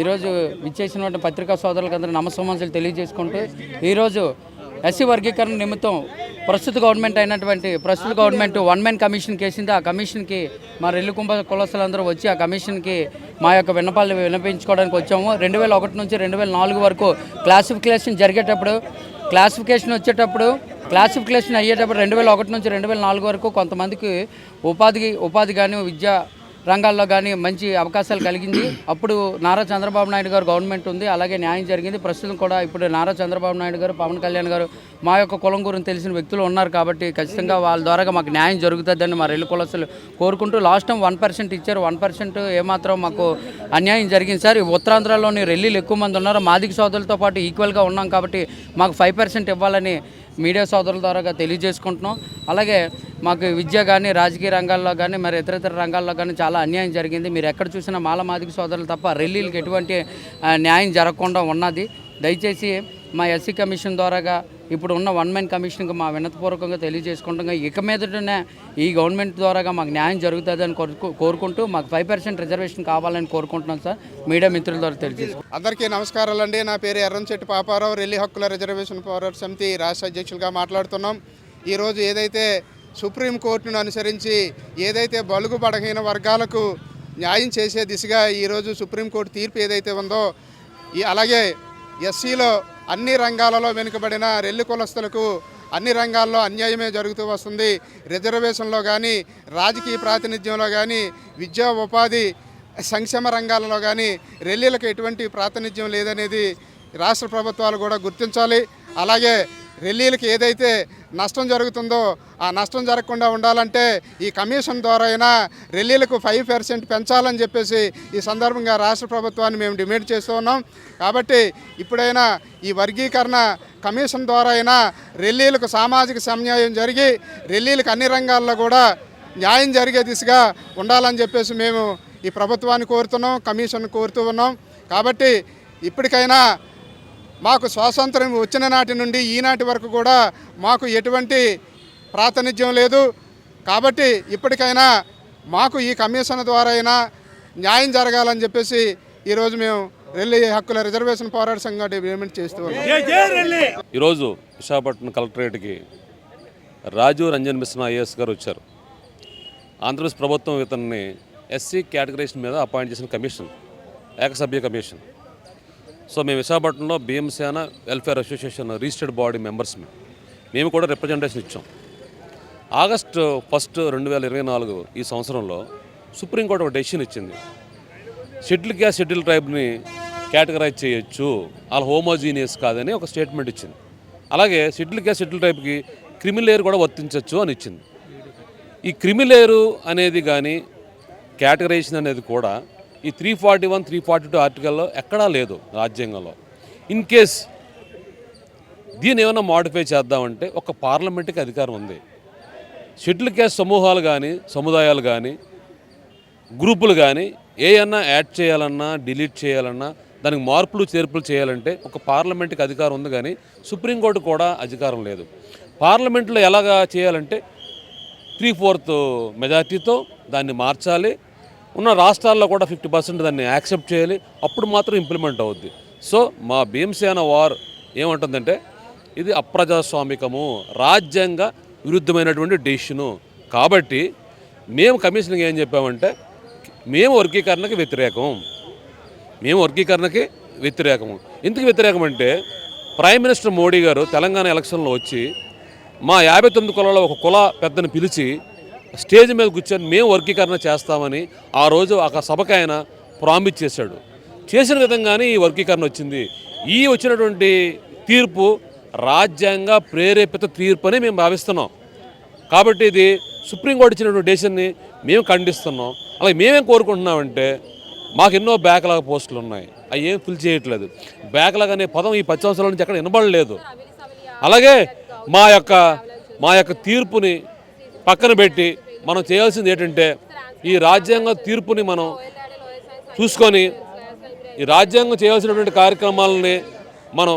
ఈరోజు విచ్చేసినటువంటి పత్రికా సోదరులకు అందరూ నమస్సమాంసలు తెలియజేసుకుంటూ ఈరోజు ఎస్సీ వర్గీకరణ నిమిత్తం ప్రస్తుత గవర్నమెంట్ అయినటువంటి ప్రస్తుత గవర్నమెంట్ వన్ మ్యాన్ కమిషన్ కేసింది. ఆ కమిషన్కి మా రెల్లు కుంభ కులస్తులందరూ వచ్చి ఆ కమిషన్కి మా యొక్క విన్నపాలు విన్నపించుకోవడానికి వచ్చాము. రెండు వేల ఒకటి నుంచి రెండు వేల నాలుగు వరకు క్లాసిఫికేషన్ జరిగేటప్పుడు క్లాసిఫికేషన్ వచ్చేటప్పుడు క్లాసిఫికేషన్ అయ్యేటప్పుడు రెండు వేల ఒకటి నుంచి రెండు వేల నాలుగు వరకు కొంతమందికి ఉపాధి ఉపాధి కానీ విద్యా రంగాల్లో కానీ మంచి అవకాశాలు కలిగింది. అప్పుడు నారా చంద్రబాబు నాయుడు గారు గవర్నమెంట్ ఉంది. అలాగే న్యాయం జరిగింది. ప్రస్తుతం కూడా ఇప్పుడు నారా చంద్రబాబు నాయుడు గారు పవన్ కళ్యాణ్ గారు మా యొక్క కులం గురించి తెలిసిన వ్యక్తులు ఉన్నారు కాబట్టి ఖచ్చితంగా వాళ్ళ ద్వారా మాకు న్యాయం జరుగుతుందని మా రెల్లు కులస్తులు కోరుకుంటూ లాస్ట్ టైం వన్ పర్సెంట్ ఇచ్చారు. వన్ పర్సెంట్ ఏమాత్రం మాకు అన్యాయం జరిగింది. సార్ ఉత్తరాంధ్రలోని రెల్లీలు ఎక్కువ మంది ఉన్నారు. మాదిక సోదరులతో పాటు ఈక్వల్గా ఉన్నాం కాబట్టి మాకు ఫైవ్ పర్సెంట్ ఇవ్వాలని మీడియా సోదరుల ద్వారా తెలియజేసుకుంటున్నాం. అలాగే మాకు విద్య కానీ రాజకీయ రంగాల్లో కానీ మరి ఇతర ఇతర రంగాల్లో కానీ చాలా అన్యాయం జరిగింది. మీరు ఎక్కడ చూసినా మాల మాదిక సోదరులు తప్ప రెల్లీలకు ఎటువంటి న్యాయం జరగకుండా ఉన్నది. దయచేసి మా ఎస్సీ కమిషన్ ద్వారాగా ఇప్పుడు ఉన్న వన్ మ్యాన్ కమిషన్కి మా వినతపూర్వకంగా తెలియజేసుకుంటాం ఇక మీదటనే ఈ గవర్నమెంట్ ద్వారాగా మాకు న్యాయం జరుగుతుందని కోరుకు కోరుకుంటూ మాకు ఫైవ్ పర్సెంట్ రిజర్వేషన్ కావాలని కోరుకుంటున్నాం సార్. మీడియా మిత్రుల ద్వారా తెలియజేసుకుంటాం అందరికీ నమస్కారాలు అండి. నా పేరు ఎర్రంచెట్టి పాపారావు రెల్లి హక్కుల రిజర్వేషన్ పోరాట సమితి రాష్ట్ర అధ్యక్షులుగా మాట్లాడుతున్నాం. ఈరోజు ఏదైతే సుప్రీంకోర్టును అనుసరించి ఏదైతే బలుగు బలహీన వర్గాలకు న్యాయం చేసే దిశగా ఈరోజు సుప్రీంకోర్టు తీర్పు ఏదైతే ఉందో ఈ అలాగే ఎస్సీలో అన్ని రంగాలలో వెనుకబడిన రెల్లి కులస్తులకు అన్ని రంగాల్లో అన్యాయమే జరుగుతూ వస్తుంది. రిజర్వేషన్లో కానీ రాజకీయ ప్రాతినిధ్యంలో కానీ విద్యా ఉపాధి సంక్షేమ రంగాలలో కానీ రెల్లీలకు ఎటువంటి ప్రాతినిధ్యం లేదనేది రాష్ట్ర ప్రభుత్వాలు కూడా గుర్తించాలి. అలాగే రెల్లీలకు ఏదైతే నష్టం జరుగుతుందో ఆ నష్టం జరగకుండా ఉండాలంటే ఈ కమిషన్ ద్వారా అయినా రెల్లీలకు ఫైవ్ పర్సెంట్ పెంచాలని చెప్పేసి ఈ సందర్భంగా రాష్ట్ర ప్రభుత్వాన్ని మేము డిమాండ్ చేస్తూ ఉన్నాం. కాబట్టి ఇప్పుడైనా ఈ వర్గీకరణ కమిషన్ ద్వారా అయినా రెల్లీలకు సామాజిక సమన్యాయం జరిగి రెల్లీలకు అన్ని రంగాల్లో కూడా న్యాయం జరిగే దిశగా ఉండాలని చెప్పేసి మేము ఈ ప్రభుత్వాన్ని కోరుతున్నాం కమిషన్ కోరుతూ ఉన్నాం. కాబట్టి ఇప్పటికైనా మాకు స్వాతంత్రం వచ్చిన నాటి నుండి ఈనాటి వరకు కూడా మాకు ఎటువంటి ప్రాతినిధ్యం లేదు. కాబట్టి ఇప్పటికైనా మాకు ఈ కమిషన్ ద్వారా అయినా న్యాయం జరగాలని చెప్పేసి ఈరోజు మేము రెల్లి హక్కుల రిజర్వేషన్ పోరాట సంఘం డిమాండ్ చేస్తూ ఉన్నాం. ఈరోజు విశాఖపట్నం కలెక్టరేట్కి రాజు రంజన్ మిశ్రా ఐఏఎస్ గారు వచ్చారు. ఆంధ్రప్రదేశ్ ప్రభుత్వం ఇతన్ని ఎస్సీ కేటగరీషన్ మీద అపాయింట్ చేసిన కమిషన్ ఏకసభ్య కమిషన్. సో మేము విశాఖపట్నంలో Bhimasena welfare association registered body members మేము. కూడా రిప్రజెంటేషన్ ఇచ్చాం. ఆగస్టు ఫస్ట్ రెండు వేల ఇరవై నాలుగు ఈ సంవత్సరంలో సుప్రీంకోర్టు ఒక డెసిషన్ ఇచ్చింది. షెడ్యూల్ క్యాస్ట్ షెడ్యూల్ ట్రైబ్ని కేటగరైజ్ చేయొచ్చు. వాళ్ళ హోమోజీనియస్ కాదని ఒక స్టేట్మెంట్ ఇచ్చింది. అలాగే షెడ్యూల్ క్యాస్ట్ షెడ్యూల్ ట్రైబ్కి క్రిమిలేయర్ కూడా వర్తించవచ్చు అని ఇచ్చింది. ఈ క్రిమిలేయరు అనేది కానీ కేటగరైజేషన్ అనేది కూడా ఈ three forty one three forty two ఆర్టికల్లో ఎక్కడా లేదు రాజ్యాంగంలో. ఇన్ కేస్ దీన్ని ఏమైనా మాడిఫై చేద్దామంటే ఒక పార్లమెంట్కి అధికారం ఉంది. షెడ్యూల్ క్యాస్ట్ సమూహాలు కానీ సముదాయాలు కానీ గ్రూపులు కానీ ఏమన్నా యాడ్ చేయాలన్నా డిలీట్ చేయాలన్నా దానికి మార్పులు చేర్పులు చేయాలంటే ఒక పార్లమెంట్కి అధికారం ఉంది కానీ సుప్రీంకోర్టు కూడా అధికారం లేదు. పార్లమెంట్లో ఎలాగా చేయాలంటే త్రీ ఫోర్త్ మెజార్టీతో దాన్ని మార్చాలి. ఉన్న రాష్ట్రాల్లో కూడా ఫిఫ్టీ పర్సెంట్ దాన్ని యాక్సెప్ట్ చేయాలి. అప్పుడు మాత్రం ఇంప్లిమెంట్ అవుద్ది. సో మా భీమసేన వార్ ఏమంటుందంటే ఇది అప్రజాస్వామికము రాజ్యాంగ విరుద్ధమైనటువంటి డెసిషను. కాబట్టి మేము కమిషన్కి ఏం చెప్పామంటే మేము వర్గీకరణకి వ్యతిరేకం. మేము వర్గీకరణకి వ్యతిరేకము. ఎందుకు వ్యతిరేకం అంటే ప్రైమ్ మినిస్టర్ మోడీ గారు తెలంగాణ ఎలక్షన్లో వచ్చి మా యాభై తొమ్మిది కులాల ఒక కుల పెద్దను పిలిచి స్టేజ్ మీద కూర్చొని మేము వర్గీకరణ చేస్తామని ఆ రోజు ఒక సభకు ఆయన ప్రామిస్ చేశాడు. చేసిన విధంగానే ఈ వర్గీకరణ వచ్చింది. ఈ వచ్చినటువంటి తీర్పు రాజ్యాంగ ప్రేరేపిత తీర్పు అని మేము భావిస్తున్నాం. కాబట్టి ఇది సుప్రీంకోర్టు ఇచ్చినటువంటి డెసిషన్ని మేము ఖండిస్తున్నాం. అలాగే మేమేం కోరుకుంటున్నామంటే మాకు ఎన్నో బ్యాక్లాగ్ పోస్టులు ఉన్నాయి. అవి ఏం ఫిల్ చేయట్లేదు. బ్యాక్లాగ్ అనే పదం ఈ పది సంవత్సరాల నుంచి ఎక్కడ వినబడలేదు. అలాగే మా యొక్క మా యొక్క తీర్పుని పక్కన పెట్టి మనం చేయాల్సింది ఏంటంటే ఈ రాజ్యాంగ తీర్పుని మనం చూసుకొని ఈ రాజ్యాంగం చేయాల్సినటువంటి కార్యక్రమాలని మనం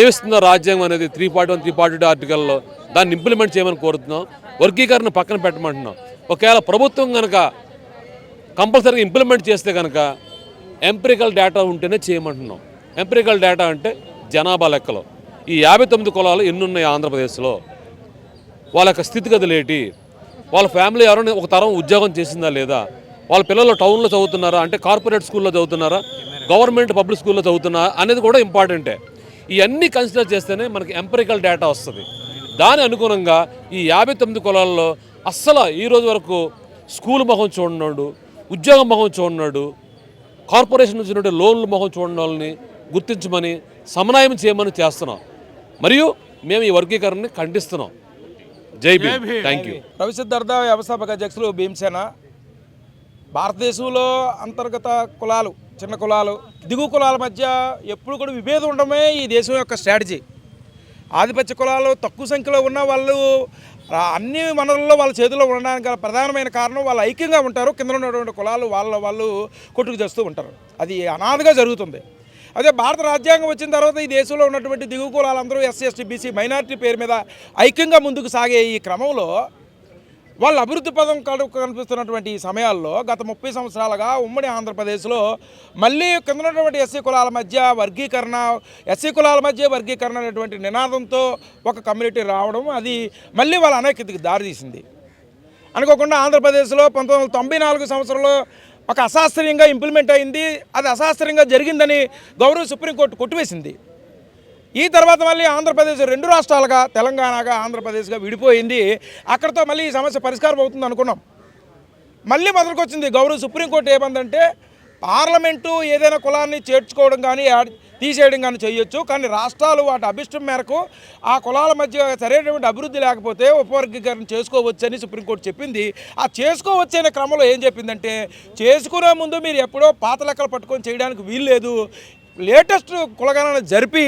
ఏమిస్తుందో రాజ్యాంగం అనేది three forty one three forty two ఆర్టికల్లో దాన్ని ఇంప్లిమెంట్ చేయమని కోరుతున్నాం. వర్గీకరణ పక్కన పెట్టమంటున్నాం. ఒకవేళ ప్రభుత్వం కనుక కంపల్సరీగా ఇంప్లిమెంట్ చేస్తే కనుక ఎంపిరికల్ డేటా ఉంటేనే చేయమంటున్నాం. ఎంపిరికల్ డేటా అంటే జనాభా లెక్కలో. ఈ యాభై తొమ్మిది కులాలు ఎన్నున్నాయి ఆంధ్రప్రదేశ్లో? వాళ్ళ యొక్క స్థితిగతులు ఏంటి? వాళ్ళ ఫ్యామిలీ ఎవరైనా ఒక తరం ఉద్యోగం చేసిందా లేదా? వాళ్ళ పిల్లలు టౌన్లో చదువుతున్నారా? అంటే కార్పొరేట్ స్కూల్లో చదువుతున్నారా? గవర్నమెంట్ పబ్లిక్ స్కూల్లో చదువుతున్నారా? అనేది కూడా ఇంపార్టెంటే. ఇవన్నీ కన్సిడర్ చేస్తేనే మనకి ఎంపరికల్ డేటా వస్తుంది. దాని అనుగుణంగా ఈ యాభై తొమ్మిది కులాల్లో అస్సలు ఈ రోజు వరకు స్కూల్ మొహం చూడనాడు ఉద్యోగం మొహం చూడనాడు కార్పొరేషన్ నుంచి లోన్లు లోన్ల మొహం చూడని వాళ్ళని గుర్తించమని సమన్వయం చేయమని చేస్తున్నాం. మరియు మేము ఈ వర్గీకరణని ఖండిస్తున్నాం. జై భీమ్. థ్యాంక్ యూ రవిసిద్ధార్థ వ్యవస్థాపక అధ్యక్షులు భీమసేన. భారతదేశంలో అంతర్గత కులాలు చిన్న కులాలు దిగువ కులాల మధ్య ఎప్పుడు కూడా విభేదం ఉండడమే ఈ దేశం యొక్క స్ట్రాటజీ ఆధిపత్య కులాలు తక్కువ సంఖ్యలో ఉన్న వాళ్ళు అన్ని వనరుల్లో వాళ్ళ చేతిలో ఉండడానికి గల ప్రధానమైన కారణం వాళ్ళు ఐక్యంగా ఉంటారు. కింద ఉన్నటువంటి కులాలు వాళ్ళ వాళ్ళు కొట్టుకు చేస్తూ ఉంటారు. అది అనాథగా జరుగుతుంది. అదే భారత రాజ్యాంగం వచ్చిన తర్వాత ఈ దేశంలో ఉన్నటువంటి దిగువ కులాలందరూ ఎస్సీ ఎస్టీ బీసీ మైనారిటీ పేరు మీద ఐక్యంగా ముందుకు సాగే ఈ క్రమంలో వాళ్ళు అభివృద్ధి పదం కడుపు కనిపిస్తున్నటువంటి ఈ సమయాల్లో గత ముప్పై సంవత్సరాలుగా ఉమ్మడి ఆంధ్రప్రదేశ్లో మళ్ళీ కిందనటువంటి ఎస్సీ కులాల మధ్య వర్గీకరణ ఎస్సీ కులాల మధ్య వర్గీకరణ అనేటువంటి నినాదంతో ఒక కమ్యూనిటీ రావడం అది మళ్ళీ వాళ్ళ అనైక్యతకి దారితీసింది. అనుకోకుండా ఆంధ్రప్రదేశ్లో పంతొమ్మిది వందల తొంభై నాలుగు సంవత్సరంలో ఒక అశాస్త్రీయంగా ఇంప్లిమెంట్ అయింది. అది అశాస్త్రీయంగా జరిగిందని గౌరవ సుప్రీంకోర్టు కొట్టివేసింది. ఈ తర్వాత మళ్ళీ ఆంధ్రప్రదేశ్ రెండు రాష్ట్రాలుగా తెలంగాణగా ఆంధ్రప్రదేశ్గా విడిపోయింది. అక్కడితో మళ్ళీ ఈ సమస్య పరిష్కారం అవుతుంది అనుకున్నాం. మళ్ళీ మొదలుకొచ్చింది గౌరవ సుప్రీంకోర్టు ఏమందంటే పార్లమెంటు ఏదైనా కులాన్ని చేర్చుకోవడం కానీ తీసేయడం కానీ చేయొచ్చు. కానీ రాష్ట్రాలు వాటి అభిష్టం మేరకు ఆ కులాల మధ్య సరైనటువంటి అభివృద్ధి లేకపోతే ఉపవర్గీకరణ చేసుకోవచ్చని సుప్రీంకోర్టు చెప్పింది. ఆ చేసుకోవచ్చనే క్రమంలో ఏం చెప్పిందంటే చేసుకునే ముందు మీరు ఎప్పుడో పాత లెక్కలు పట్టుకొని చేయడానికి వీల్లేదు. లేటెస్ట్ కులగణన జరిపి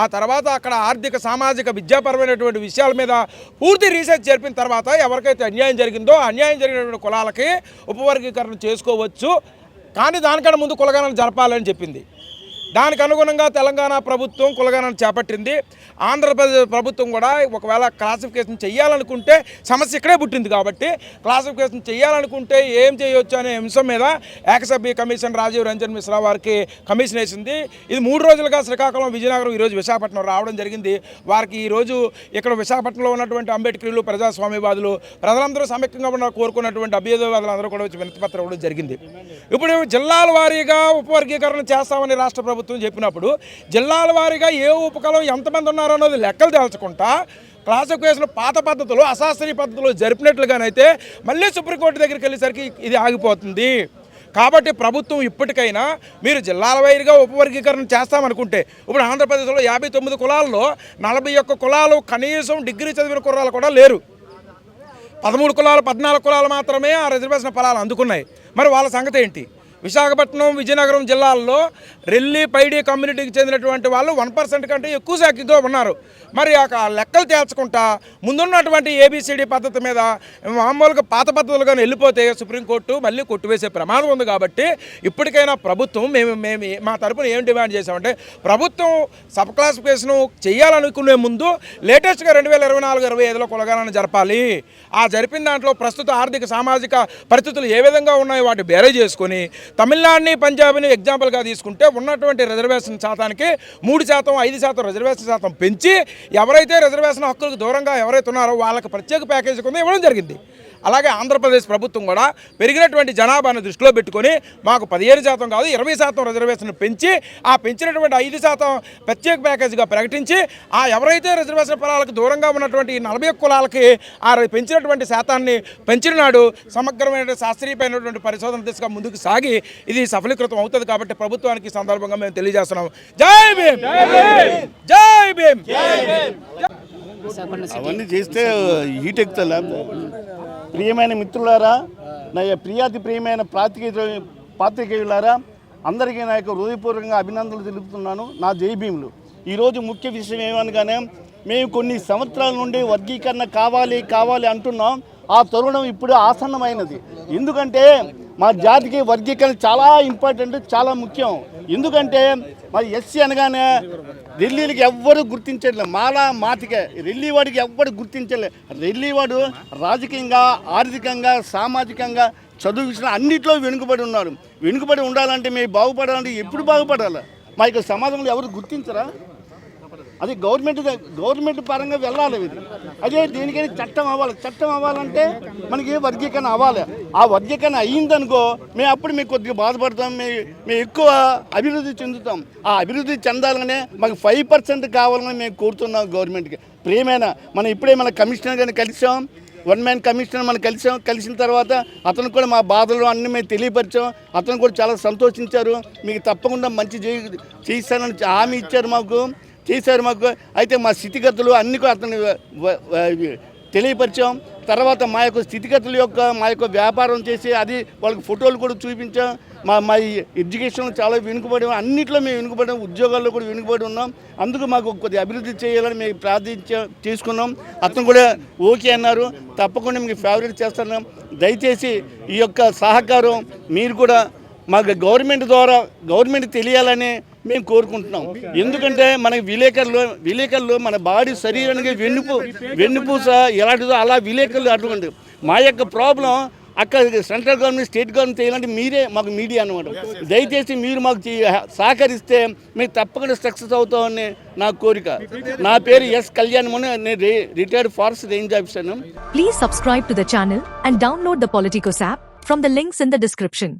ఆ తర్వాత అక్కడ ఆర్థిక సామాజిక విద్యాపరమైనటువంటి విషయాల మీద పూర్తి రీసెర్చ్ జరిపిన తర్వాత ఎవరికైతే అన్యాయం జరిగిందో అన్యాయం జరిగినటువంటి కులాలకి ఉపవర్గీకరణ చేసుకోవచ్చు. కానీ దానికన్నా ముందు కులగణన జరపాలని చెప్పింది. దానికి అనుగుణంగా తెలంగాణ ప్రభుత్వం కులగానని చేపట్టింది. ఆంధ్రప్రదేశ్ ప్రభుత్వం కూడా ఒకవేళ క్లాసిఫికేషన్ చేయాలనుకుంటే సమస్య ఇక్కడే పుట్టింది కాబట్టి క్లాసిఫికేషన్ చేయాలనుకుంటే ఏం చేయొచ్చు అనే అంశం మీద ఏకసభ్య కమిషన్ రాజీవ్ రంజన్ మిశ్రా వారికి కమిషన్ వేసింది. ఇది మూడు రోజులుగా శ్రీకాకుళం విజయనగరం ఈరోజు విశాఖపట్నం రావడం జరిగింది. వారికి ఈరోజు ఇక్కడ విశాఖపట్నంలో ఉన్నటువంటి అంబేద్కర్లు ప్రజాస్వామ్యవాదులు ప్రజలందరూ సమైక్యంగా ఉన్న కోరుకున్నటువంటి అభ్యుదయవాదులు అందరూ కూడా వచ్చి వినతిపత్రం ఇవ్వడం జరిగింది. ఇప్పుడు జిల్లాల వారీగా ఉపవర్గీకరణ చేస్తామని రాష్ట్ర ప్రభుత్వం చెప్పినప్పుడు జిల్లాల వారీగా ఏ ఉపకలం ఎంతమంది ఉన్నారో అన్నది లెక్కలు తేల్చకుండా క్లాసిఫికేషన్ పాత పద్ధతులు అశాస్త్రీయ పద్ధతులు జరిపినట్లుగానైతే మళ్ళీ సుప్రీంకోర్టు దగ్గరికి వెళ్ళేసరికి ఇది ఆగిపోతుంది. కాబట్టి ప్రభుత్వం ఇప్పటికైనా మీరు జిల్లాల వైరుగా ఉపవర్గీకరణ చేస్తామనుకుంటే ఇప్పుడు ఆంధ్రప్రదేశ్లో యాభై తొమ్మిది కులాల్లో నలభై ఒక్క కులాలు కనీసం డిగ్రీ చదివిన కులాలు కూడా లేరు. పదమూడు కులాలు పద్నాలుగు కులాలు మాత్రమే ఆ రిజర్వేషన్ ఫలాలు అందుకున్నాయి. మరి వాళ్ళ సంగతి ఏంటి? విశాఖపట్నం విజయనగరం జిల్లాల్లో రెల్లి పైడి కమ్యూనిటీకి చెందినటువంటి వాళ్ళు వన్ పర్సెంట్ కంటే ఎక్కువ శాఖతో ఉన్నారు. మరి ఆ లెక్కలు తేల్చకుండా ముందున్నటువంటి ఏబిసిడి పద్ధతి మీద మామూలుగా పాత పద్ధతులుగా వెళ్ళిపోతే సుప్రీంకోర్టు మళ్ళీ కొట్టువేసే ప్రమాదం ఉంది కాబట్టి ఇప్పటికైనా ప్రభుత్వం మేము మేము మా తరపున ఏం డిమాండ్ చేసామంటే ప్రభుత్వం సబ్ క్లాసిఫికేషన్ చేయాలనుకునే ముందు లేటెస్ట్గా రెండు వేల ఇరవై నాలుగు ఇరవై ఐదులో కులగాలను జరపాలి. ఆ జరిపిన దాంట్లో ప్రస్తుత ఆర్థిక సామాజిక పరిస్థితులు ఏ విధంగా ఉన్నాయో వాటి బేరే చేసుకొని తమిళనాడుని పంజాబ్ని ఎగ్జాంపుల్గా తీసుకుంటే ఉన్నటువంటి రిజర్వేషన్ శాతానికి మూడు శాతం ఐదు శాతం రిజర్వేషన్ శాతం పెంచి ఎవరైతే రిజర్వేషన్ హక్కులకు దూరంగా ఎవరైతే ఉన్నారో వాళ్ళకి ప్రత్యేక ప్యాకేజీ కింద ఇవ్వడం జరిగింది. అలాగే ఆంధ్రప్రదేశ్ ప్రభుత్వం కూడా పెరిగినటువంటి జనాభాను దృష్టిలో పెట్టుకొని మాకు పదిహేను శాతం కాదు ఇరవై శాతం రిజర్వేషన్ పెంచి ఆ పెంచినటువంటి ఐదు శాతం ప్రత్యేక ప్యాకేజీగా ప్రకటించి ఆ ఎవరైతే రిజర్వేషన్ పొలాలకు దూరంగా ఉన్నటువంటి నలభై కులాలకి ఆ పెంచినటువంటి శాతాన్ని పెంచిన నాడు సమగ్రమైన శాస్త్రీయమైనటువంటి పరిశోధన దిశగా ముందుకు సాగి ఇది సఫలీకృతం అవుతుంది కాబట్టి ప్రభుత్వానికి సందర్భంగా మేము తెలియజేస్తున్నాం. జై భీమ్! జై భీమ్! అవన్నీ చేస్తే హీట్ ఎక్కుతా ప్రియమైన మిత్రులారా నా ప్రియాతి ప్రియమైన పాత్రికేయ పాత్రికేయులారా అందరికీ నా యొక్క హృదయపూర్వకంగా అభినందనలు తెలుపుతున్నాను. నా జయభీములు ఈరోజు ముఖ్య విషయం ఏమనగానే మేము కొన్ని సంవత్సరాల నుండి వర్గీకరణ కావాలి కావాలి అంటున్నాం. ఆ తరుణం ఇప్పుడు ఆసన్నమైనది. ఎందుకంటే మా జాతికి వర్గీకరణ చాలా ఇంపార్టెంట్ చాలా ముఖ్యం. ఎందుకంటే మరి ఎస్సీ అనగానే రెల్లీలకి ఎవ్వరు గుర్తించట్లేదు మాలా మాతికే. రెల్లీవాడికి ఎవ్వరు గుర్తించలేదు రెల్లీవాడు రాజకీయంగా ఆర్థికంగా సామాజికంగా చదువు విషయంలో అన్నిట్లో వెనుకబడి ఉన్నారు వెనుకబడి ఉండాలంటే మేము బాగుపడాలంటే ఎప్పుడు బాగుపడాలి? మా యొక్క సమాజంలో ఎవరు గుర్తించరా? అది గవర్నమెంట్ గవర్నమెంట్ పరంగా వెళ్ళాలి ఇది. అదే దేనికైనా చట్టం అవ్వాలి. చట్టం అవ్వాలంటే మనకి వర్గీకరణ అవ్వాలి. ఆ వర్గీకరణ అయ్యిందనుకో మేము అప్పుడు మీకు కొద్దిగా బాధపడతాం. మేము మేము ఎక్కువ అభివృద్ధి చెందుతాం. ఆ అభివృద్ధి చెందాలనే మాకు ఫైవ్ పర్సెంట్ కావాలని మేము కోరుతున్నాం గవర్నమెంట్కి. ప్రియమైన మనం ఇప్పుడే మన కమిషనర్ గారిని కలిసాం వన్ మ్యాన్ కమిషనర్ మనం కలిసాం కలిసిన తర్వాత అతను కూడా మా బాధలు అన్నీ మేము తెలియపరిచాం. అతను కూడా చాలా సంతోషించారు. మీకు తప్పకుండా మంచి చేయి చేయిస్తానని హామీ ఇచ్చారు మాకు. చేశారు మాకు. అయితే మా స్థితిగతులు అన్ని అతను తెలియపరిచాం. తర్వాత మా యొక్క స్థితిగతుల యొక్క మా యొక్క వ్యాపారం చేసి అది వాళ్ళకి ఫోటోలు కూడా చూపించాం. మా మా ఈ ఎడ్యుకేషన్ చాలా వెనుకబడి అన్నిట్లో మేము వెనుకబడి ఉద్యోగాల్లో కూడా వెనుకబడి ఉన్నాం. అందుకు మాకు కొద్దిగా అభివృద్ధి చేయాలని మేము ప్రార్థించ చేసుకున్నాం. అతను కూడా ఓకే అన్నారు. తప్పకుండా మీకు ఫేవరెట్ చేస్తున్నాం దయచేసి ఈ యొక్క సహకారం మీరు కూడా మాకు గవర్నమెంట్ ద్వారా గవర్నమెంట్ తెలియాలని మేము కోరుకుంటున్నాం. ఎందుకంటే మనకి విలేకరులు విలేకరులు మన బాడీ శరీరానికి వెన్నుపు వెన్నుపూస ఎలాంటిదో అలా విలేకరులు అటువంటి మా యొక్క ప్రాబ్లం అక్కడ సెంట్రల్ గవర్నమెంట్ స్టేట్ గవర్నమెంట్ చేయాలంటే మీరే మాకు మీడియా అనమాట దయచేసి మీరు మాకు సహకరిస్తే మేము తప్పకుండా సక్సెస్ అవుతామని నా కోరిక. నా పేరు ఎస్ కళ్యాణ్ ముని నేను retired forest range officer please subscribe to the channel and download the Politicos app from the links in the description